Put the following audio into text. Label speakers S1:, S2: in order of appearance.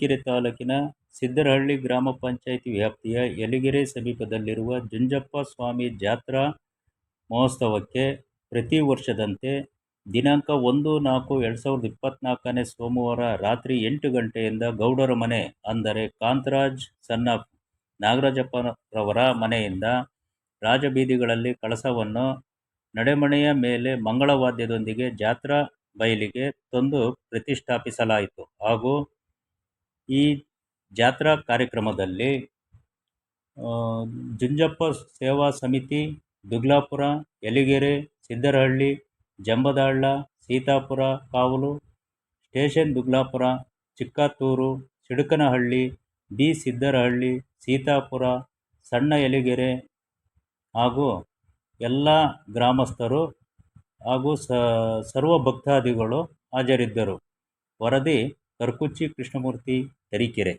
S1: ತರೀಕೆರೆ ತಾಲೂಕಿನ ಸಿದ್ದರಹಳ್ಳಿ ಗ್ರಾಮ ಪಂಚಾಯಿತಿ ವ್ಯಾಪ್ತಿಯ ಯಲಿಗೆರೆ ಸಮೀಪದಲ್ಲಿರುವ ಜುಂಜಪ್ಪ ಸ್ವಾಮಿ ಜಾತ್ರಾ ಮಹೋತ್ಸವಕ್ಕೆ ಪ್ರತಿ ವರ್ಷದಂತೆ ದಿನಾಂಕ ಒಂದು ನಾಲ್ಕು ಎರಡು ಸಾವಿರದ ಇಪ್ಪತ್ತ್ನಾಲ್ಕನೇ ಸೋಮವಾರ ರಾತ್ರಿ ಎಂಟು ಗಂಟೆಯಿಂದ ಗೌಡರ ಮನೆ, ಅಂದರೆ ಕಾಂತರಾಜ್ ಸಣ್ಣ ನಾಗರಾಜಪ್ಪರವರ ಮನೆಯಿಂದ ರಾಜಬೀದಿಗಳಲ್ಲಿ ಕಳಸವನ್ನು ನಡೆಮಣೆಯ ಮೇಲೆ ಮಂಗಳವಾದ್ಯದೊಂದಿಗೆ ಜಾತ್ರಾ ಬಯಲಿಗೆ ತಂದು ಪ್ರತಿಷ್ಠಾಪಿಸಲಾಯಿತು. ಹಾಗೂ ಈ ಜಾತ್ರಾ ಕಾರ್ಯಕ್ರಮದಲ್ಲಿ ಜುಂಜಪ್ಪ ಸೇವಾ ಸಮಿತಿ, ದುಗ್ಲಾಪುರ, ಯಲಿಗೆರೆ, ಸಿದ್ದರಹಳ್ಳಿ ಜಂಬದಹಳ್ಳ ಸೀತಾಪುರ, ಕಾವಲು, ಸ್ಟೇಷನ್ ದುಗ್ಲಾಪುರ ಚಿಕ್ಕತ್ತೂರು ಸಿಡುಕನಹಳ್ಳಿ, ಬಿ ಸಿದ್ದರಹಳ್ಳಿ, ಸೀತಾಪುರ, ಸಣ್ಣ ಯಲಿಗೆರೆ ಹಾಗೂ ಎಲ್ಲ ಗ್ರಾಮಸ್ಥರು ಹಾಗೂ ಸರ್ವ ಭಕ್ತಾದಿಗಳು ಹಾಜರಿದ್ದರು. ವರದಿ ಕರ್ಕುಚ್ಚಿ ಕೃಷ್ಣಮೂರ್ತಿ ತರೀಕೆರೆ